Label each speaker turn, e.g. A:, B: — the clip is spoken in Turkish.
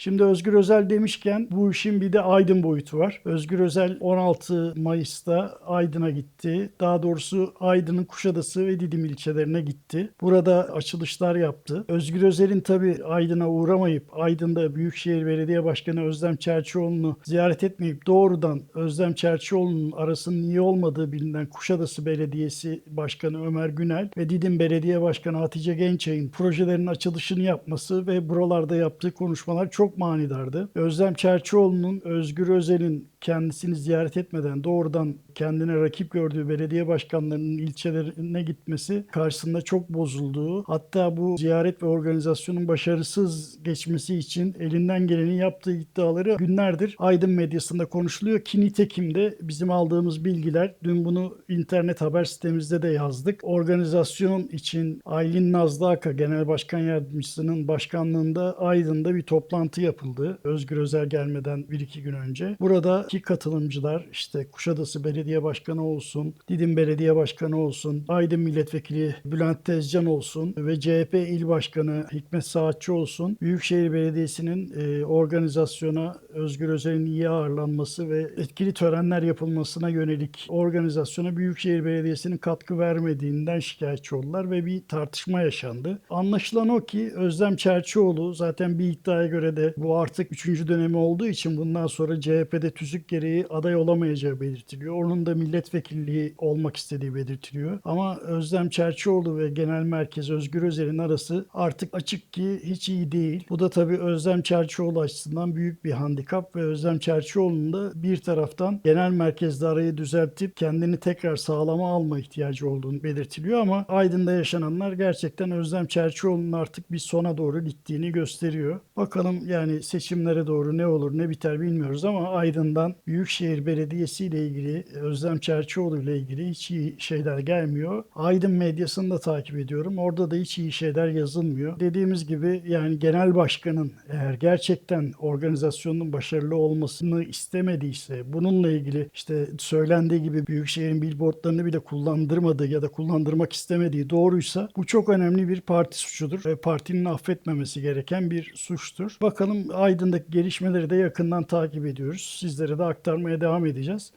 A: Şimdi Özgür Özel demişken bu işin bir de Aydın boyutu var. Özgür Özel 16 Mayıs'ta Aydın'a gitti. Daha doğrusu Aydın'ın Kuşadası ve Didim ilçelerine gitti. Burada açılışlar yaptı. Özgür Özel'in tabii Aydın'a uğramayıp Aydın'da Büyükşehir Belediye Başkanı Özlem Çerçioğlu'nu ziyaret etmeyip doğrudan Özlem Çerçioğlu'nun arasının iyi olmadığı bilinen Kuşadası Belediyesi Başkanı Ömer Günel ve Didim Belediye Başkanı Hatice Gençay'ın projelerinin açılışını yapması ve buralarda yaptığı konuşmalar çok manidardı. Özlem Çerçioğlu'nun Özgür Özel'in kendisini ziyaret etmeden doğrudan kendine rakip gördüğü belediye başkanlarının ilçelerine gitmesi karşısında çok bozulduğu hatta bu ziyaret ve organizasyonun başarısız geçmesi için elinden geleni yaptığı iddiaları günlerdir Aydın medyasında konuşuluyor ki nitekim de bizim aldığımız bilgiler dün bunu internet haber sitemizde de yazdık. Organizasyon için Aylin Nazlı Genel Başkan Yardımcısının başkanlığında Aydın'da bir toplantı yapıldı. Özgür Özel gelmeden bir iki gün önce. Buradaki katılımcılar işte Kuşadası Belediye Başkanı olsun, Didim Belediye Başkanı olsun, Aydın Milletvekili Bülent Tezcan olsun ve CHP İl Başkanı Hikmet Saatçı olsun. Büyükşehir Belediyesi'nin e, organizasyona Özgür Özel'in iyi ağırlanması ve etkili törenler yapılmasına yönelik organizasyona Büyükşehir Belediyesi'nin katkı vermediğinden şikayetçi oldular ve bir tartışma yaşandı. Anlaşılan o ki Özlem Çerçioğlu zaten bir iddiaya göre de bu artık 3. dönemi olduğu için bundan sonra CHP'de tüzük gereği aday olamayacağı belirtiliyor. Onun da milletvekilliği olmak istediği belirtiliyor. Ama Özlem Çerçioğlu ve Genel Merkez Özgür Özel'in arası artık açık ki hiç iyi değil. Bu da tabii Özlem Çerçioğlu açısından büyük bir handikap ve Özlem Çerçioğlu'nun da bir taraftan genel merkezde arayı düzeltip kendini tekrar sağlama alma ihtiyacı olduğunu belirtiliyor ama Aydın'da yaşananlar gerçekten Özlem Çerçioğlu'nun artık bir sona doğru gittiğini gösteriyor. Bakalım yani seçimlere doğru ne olur ne biter bilmiyoruz ama Aydın'dan Büyükşehir Belediyesi ile ilgili Özlem Çerçioğlu ile ilgili hiç iyi şeyler gelmiyor. Aydın medyasını da takip ediyorum. Orada da hiç iyi şeyler yazılmıyor. Dediğimiz gibi yani genel başkanın eğer gerçekten organizasyonun başarılı olmasını istemediyse bununla ilgili işte söylendiği gibi Büyükşehir'in billboardlarını bile kullandırmadığı ya da kullandırmak istemediği doğruysa bu çok önemli bir parti suçudur ve partinin affetmemesi gereken bir suçtur. Bakalım Aydın'daki gelişmeleri de yakından takip ediyoruz. Sizlere de aktarmaya devam edeceğiz.